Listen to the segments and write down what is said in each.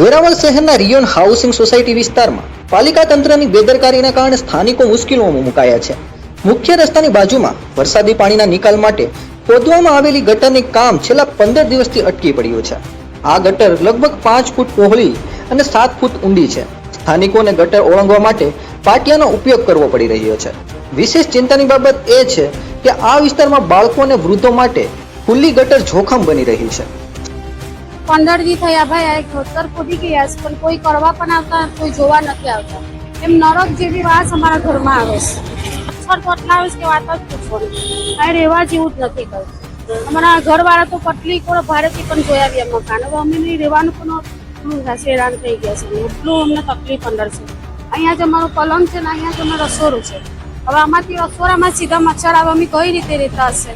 વેરાવળ શહેરના rayon housing society વિસ્તારમાં પાલિકા તંત્રની બેદરકારીના કારણે સ્થાનિકો મુશ્કેલીઓમાં મુકાયા છે. મુખ્ય રસ્તાની બાજુમાં વરસાદી પાણીના નિકાલ માટે ખોદવામાં આવેલી ગટરની કામ છેલ્લા પંદર દિવસથી અટકી પડ્યું છે. આ ગટર લગભગ પાંચ ફૂટ પહોળી અને સાત ફૂટ ઊંડી છે. સ્થાનિકોને ગટર ઓળંગવા માટે પાટિયાનો ઉપયોગ કરવો પડી રહ્યો છે. વિશેષ ચિંતાની બાબત એ છે કે આ વિસ્તારમાં બાળકો અને વૃદ્ધો માટે ખુલ્લી ગટર જોખમ બની રહી છે. પંદર દી થયા ભાઈ, આ ખોતર ખોદી ગયા છે પણ કોઈ કરવા પણ આવતા, કોઈ જોવા નથી આવતા. એમ નરક જેવી વાસ અમારા ઘરમાં આવે છે. સર, તો આવે છે કે વાત જ પૂછો. આ રહેવા જેવું જ નથી કહ્યું અમારા ઘરવાળા તો પટલી કોણ ભારેથી પણ જોયા આવ્યા મકાન. હવે અમે રહેવાનું પણ એટલું હેરાન થઈ ગયા છે. એટલું અમને તકલીફ અંદર છે. અહીંયા જ અમારું પલંગ છે ને, અહીંયા જે અમે રસોડું છે. હવે આમાંથી રસોડામાં સીધા મચ્છર આવે, અમે કઈ રીતે રહેતા હશે?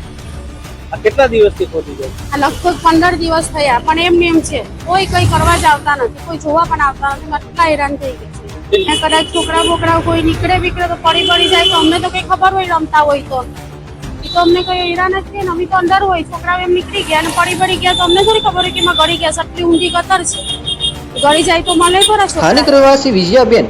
આ કેટલા દિવસથી ખોદી જાય આ લગભગ પંદર દિવસ થયા પણ એમ ને એમ છે કોઈ કઈ કરવા જ આવતા નથી કોઈ જોવા પણ આવતા નથી આટલા હેરાન થઈ ગયા છે. ને કદાચ છોકરા બોકરા કોઈ નીકળે બીકળે તો પડી પડી જાય તો અમને તો કઈ ખબર હોય રમતા હોય તો. એ તો અમને કઈ હેરાન જ છે ને અમે તો અંદર હોય છોકરાઓ એમ નીકળી ગયા અને પડી પડી ગયા તો અમને થોડી ખબર હોય કે એમાં ગળી ગયા સટલી ઊંધી કતર ગતર છે. ગળી જાય તો મને ખરા સ્થાનિક રહેવાસી વિજયાબેન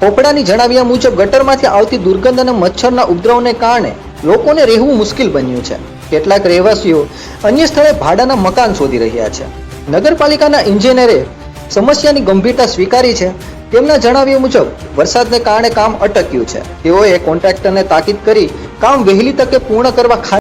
પોપડાની જણાવ્યા મુજબ ગટરમાંથી આવતી દુર્ગંધ અને મચ્છરના ઉપદ્રવને કારણે લોકોને રહેવું મુશ્કેલ બન્યું છે. કેટલાક રહેવાસીઓ અન્ય સ્થળે ભાડાના મકાન શોધી રહ્યા છે. નગરપાલિકાના ઇન્જિનિયરે સમસ્યાની ગંભીરતા સ્વીકારી છે. તેમના જણાવ્યા મુજબ, વરસાદને કારણે કામ અટક્યું છે. તેઓએ કોન્ટ્રાક્ટરને તાકીદ કરી કામ વહેલી તકે પૂર્ણ કરવા